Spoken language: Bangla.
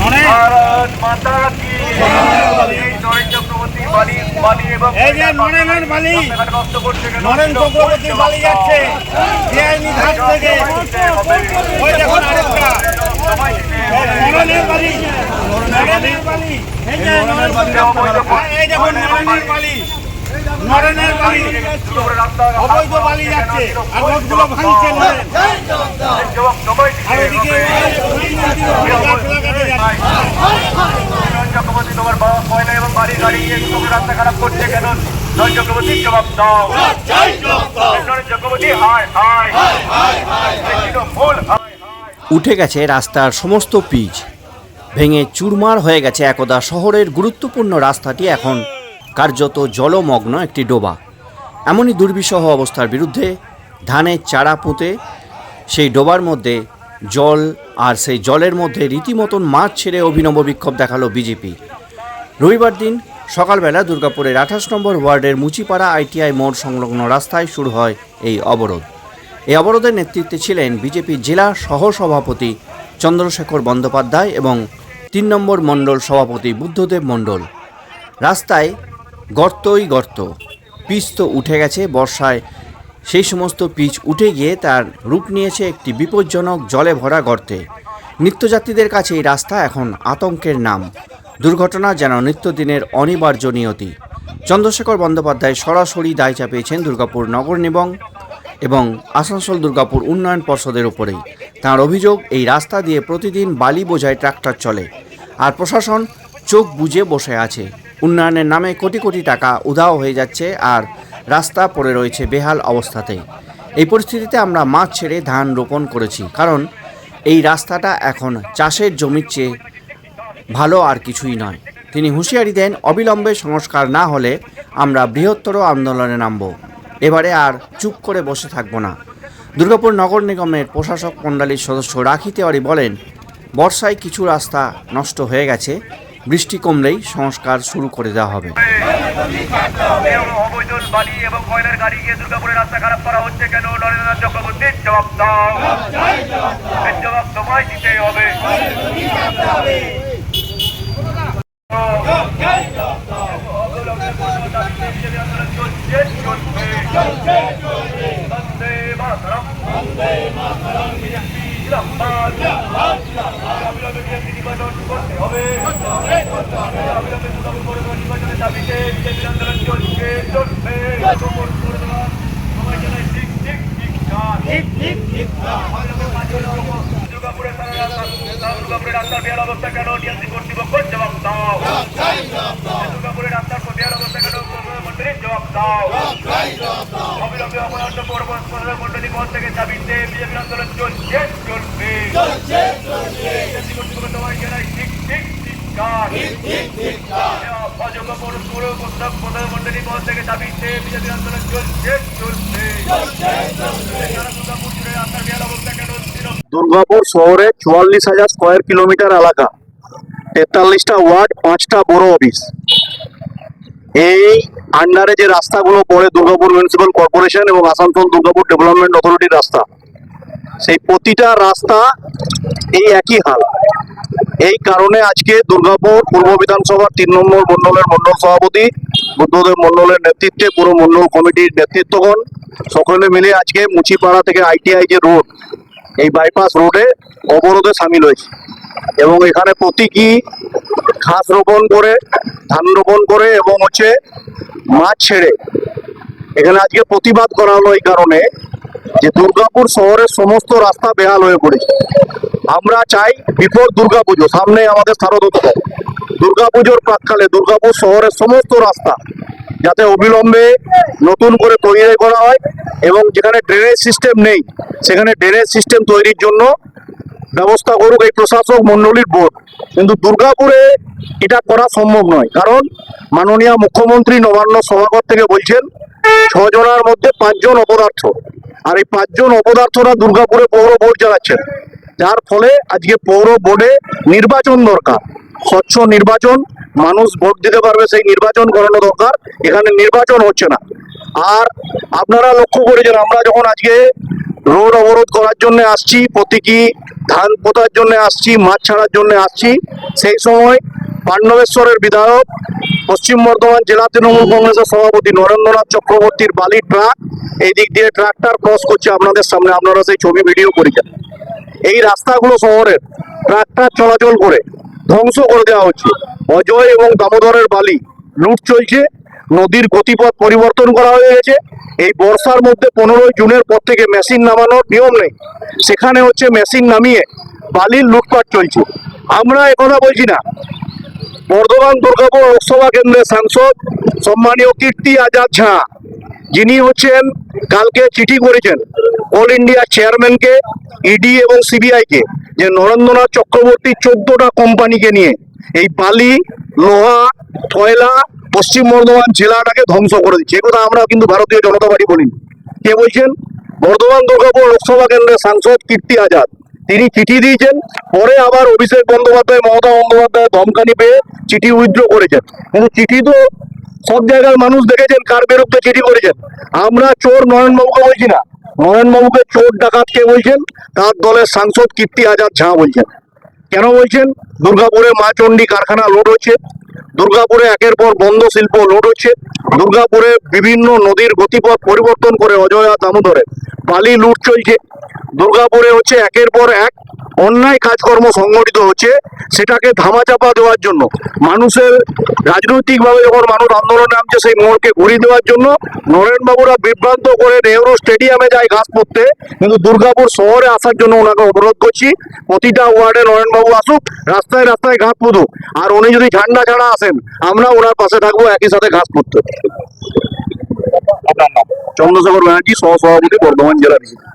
ভারত মাতা কি নরেন চক্রবর্তী বালি বালি এবং নরেনের বালি। নরেন চক্রবর্তী বালি যাচ্ছে বেআইনি ঘাট থেকে ওই দেখুন আরেকটা নরেনের বালি নরেনের বালি নরেন এই দেখুন নরেনের বালি নরেনের বালি অবৈধ বালি যাচ্ছে আর ভাঙছে আর বাড়ি হায় উঠে গেছে রাস্তার সমস্ত পিচ। ভেঙে চুরমার হয়ে গেছে একদা শহরের গুরুত্বপূর্ণ রাস্তাটি এখন কার্যত জলমগ্ন একটি ডোবা। এমনই দুর্বিষহ অবস্থার বিরুদ্ধে ধানের চারা পুঁতে সেই ডোবার মধ্যে জল আর সেই জলের মধ্যে রীতিমতন মাছ ছেড়ে অভিনব বিক্ষোভ দেখাল বিজেপি। রবিবার দিন সকালবেলা দুর্গাপুরের আঠাশ নম্বর ওয়ার্ডের মুচিপাড়া আইটিআই মোড় সংলগ্ন রাস্তায় শুরু হয় এই অবরোধ। এই অবরোধের নেতৃত্বে ছিলেন বিজেপির জেলা সহসভাপতি চন্দ্রশেখর বন্দ্যোপাধ্যায় এবং তিন নম্বর মণ্ডল সভাপতি বুদ্ধদেব মণ্ডল। রাস্তায় গর্তই গর্ত। পিচ তো উঠে গেছে বর্ষায়। সেই সমস্ত পিচ উঠে গিয়ে তার রূপ নিয়েছে একটি বিপজ্জনক জলে ভরা গর্তে। নিত্যযাত্রীদের কাছে এই রাস্তা এখন আতঙ্কের নাম। দুর্ঘটনা যেন নিত্যদিনের অনিবার্য নিয়তি। চন্দ্রশেখর বন্দ্যোপাধ্যায় সরাসরি দায় চাপিয়েছেন দুর্গাপুর নগর নিগম এবং আসানসোল দুর্গাপুর উন্নয়ন পর্ষদের উপরেই। তার অভিযোগ, এই রাস্তা দিয়ে প্রতিদিন বালি বোঝায় ট্রাক্টর চলে। আর প্রশাসন চোখ বুজে বসে আছে। উন্নয়নের নামে কোটি কোটি টাকা উধাও হয়ে যাচ্ছে আর রাস্তা পড়ে রয়েছে বেহাল অবস্থাতেই। এই পরিস্থিতিতে আমরা মাছ ছেড়ে ধান রোপণ করেছি, কারণ এই রাস্তাটা এখন চাষের জমির চেয়ে ভালো আর কিছুই নয়। তিনি হুঁশিয়ারি দেন, অবিলম্বে সংস্কার না হলে আমরা বৃহত্তর আন্দোলনে নামব। এবারে আর চুপ করে বসে থাকব না। দুর্গাপুর নগর নিগমের প্রশাসক মণ্ডলীর সদস্য রাখি তেওয়ারি বলেন, বর্ষায় কিছু রাস্তা নষ্ট হয়ে গেছে বৃষ্টি কমলেই সংস্কার শুরু করে দেওয়া হবে এবং গাড়ি গিয়ে দুর্গাপুরের রাস্তা খারাপ করা হচ্ছে কেন নরেন্দ্রনাথ চক্রবর্তীর জবাব দাও জবাব তোমায় দিতে হবে বন্দে মাতরম জিন্দাবাদ। অবিলম্বে বিজেপি নির্বাচন করতে হবে দুর্গাপুরের রাস্তার বেহাল অবস্থা কেন টিএমসি কর্তৃপক্ষ জবাব দাও দুর্গাপুরের রাস্তার বেহাল অবস্থা কেন মন্ত্রীর জবাব দাও অবিলম্বে অপরাধ পৌরসভা মন্ডলী থেকে দাবিতে বিজেপি চলছে চলবে দুর্গাপুর শহরে চুয়াল্লিশ হাজার স্কোয়ার কিলোমিটার এলাকা। তেতাল্লিশটা ওয়ার্ড পাঁচটা বড় অফিস এই আন্ডারে যে রাস্তাগুলো পড়ে দুর্গাপুর মিউনিসিপ্যাল কর্পোরেশন এবং আসানসোল দুর্গাপুর ডেভেলপমেন্ট অথরিটির রাস্তা, সেই প্রতিটা রাস্তা এই একই হাল। এই কারণে আজকে দুর্গাপুর পূর্ব বিধানসভার তিন নম্বর মন্ডলের মন্ডল সভাপতি, বুদ্ধদেব মন্ডলের নেতৃত্বে পুরো মন্ডল কমিটির নেতৃত্বগণ সকলে মিলে আজকে মুচিপাড়া থেকে আইটিআই যে রোড, এই বাইপাস রোডে অবরোধে সামিল হয়েছে। এবং এখানে প্রতীকী ঘাস রোপণ করে, ধান রোপণ করে এবং হচ্ছে মাছ ছেড়ে এখানে আজকে প্রতিবাদ করা হলো এই কারণে। যে দুর্গাপুর শহরের সমস্ত রাস্তা বেহাল হয়ে পড়েছে। আমরা চাই বিফোর দুর্গাপুজো সামনে আমাদের শারদোৎসব। দুর্গাপুজোর প্রাককালে দুর্গাপুর শহরের সমস্ত রাস্তা যাতে অবিলম্বে নতুন করে তৈরি করা হয় এবং যেখানে ড্রেনেজ সিস্টেম নেই, সেখানে ড্রেনেজ সিস্টেম তৈরির জন্য ব্যবস্থা করুক এই প্রশাসক মন্ডলীর বোর্ড। কিন্তু দুর্গাপুরে এটা করা সম্ভব নয়। কারণ মাননীয় মুখ্যমন্ত্রী নবান্ন সভাঘর থেকে বলছেন, ছজনের মধ্যে পাঁচজন অপদার্থ। আর এই পাঁচজন অপদার্থরা দুর্গাপুরে পৌর ভোট চালাচ্ছেন যার ফলে আজকে পৌর বোর্ডে নির্বাচন দরকার। স্বচ্ছ নির্বাচন, মানুষ ভোট দিতে পারবে সেই নির্বাচন করানো দরকার। এখানে নির্বাচন হচ্ছে না। আর আপনারা লক্ষ্য করেছেন, আমরা যখন আজকে রোড অবরোধ করার জন্য আসছি, প্রতীকী ধান পোতার জন্য আসছি, মাছ ছাড়ার জন্য আসছি, সেই সময় পাণ্ডবেশ্বরের বিধায়ক পশ্চিম বর্ধমান জেলা তৃণমূল কংগ্রেসের সভাপতি নরেন্দ্রনাথ চক্রবর্তীর বালি ট্রাক, এই দিক দিয়ে ট্রাক্টর ক্রস করছে আপনাদের সামনে, আপনারা সেই ছবি ভিডিও করেছেন এই রাস্তাগুলো শহরের, ট্রাক্টর চলাচল করে ধ্বংস করে দেওয়া হচ্ছে। অজয় এবং দামোদরের বালি লুট চলছে, নদীর গতিপথ পরিবর্তন করা হয়ে গেছে। এই বর্ষার মধ্যে পনেরোই জুনের পর থেকে মেশিন নামানোর নিয়ম নেই। সেখানে হচ্ছে মেশিন নামিয়ে বালির লুটপাট চলছে। আমরা একথা বলছি না। বর্ধমান দুর্গাপুর লোকসভা কেন্দ্রের সাংসদ সম্মানীয় কীর্তি আজাদ ঝা, যিনি হচ্ছেন কালকে চিঠি করেছেন অল ইন্ডিয়া চেয়ারম্যানকে, ইডি এবং সিবিআইকে যে নরেন্দ্রনাথ চক্রবর্তী চোদ্দটা কোম্পানিকে নিয়ে এই বালি, লোহা কয়লা পশ্চিম বর্ধমান জেলাটাকে ধ্বংস করে দিচ্ছে। কথা আমরা কিন্তু ভারতীয় জনতা পার্টি বলিনি। কে বলছেন? বর্ধমান দুর্গাপুর লোকসভা কেন্দ্রের সাংসদ কীর্তি আজাদ। তিনি চিঠি দিয়েছেন, পরে আবার অভিষেক বন্দ্যোপাধ্যায়, মমতা বন্দ্যোপাধ্যায় ধমকানি পেয়ে চিঠি উইথড্র করেছেন। কিন্তু চিঠি তো সব জায়গার মানুষ দেখেছেন, কার বিরুদ্ধে চিঠি করেছেন। আমরা চোর নয়নবাবুকে বলছি না। নয়নবাবুকে চোর ডাকাত কে বলছেন? তার দলের সাংসদ কীর্তি আজাদ ঝা বলছেন। কেন বলছেন? দুর্গাপুরে মা চণ্ডী কারখানা লোড হচ্ছে। দুর্গাপুরে একের পর বন্ধ শিল্প লোড হচ্ছে। দুর্গাপুরে বিভিন্ন নদীর গতিপথ পরিবর্তন করে অজয়া দামোদরে বালি লুট চলছে। দুর্গাপুরে হচ্ছে একের পর এক অন্যায় কাজকর্ম সংগঠিত হচ্ছে সেটাকে ধামাচাপা দেওয়ার জন্য মানুষের রাজনৈতিকভাবে যখন মানুষ আন্দোলনে নামছে সেই মোড়কে ঘুরিয়ে দেওয়ার জন্য নরেনবাবুরা বিভ্রান্ত করে নেহরু স্টেডিয়ামে যায় ঘাস পড়তে কিন্তু দুর্গাপুর শহরে আসার জন্য ওনাকে অবরোধ করছি প্রতিটা ওয়ার্ডে নরেনবাবু আসুক রাস্তায় রাস্তায় ঘাস পুঁতুক আর উনি যদি ঝান্ডা ছাড়া আসেন আমরা ওনার পাশে থাকব একই সাথে ঘাস পুঁততে। চন্দ্রশেখর ব্যানার্জি সহ সভাপতি বর্ধমান জেলা বিজেপি।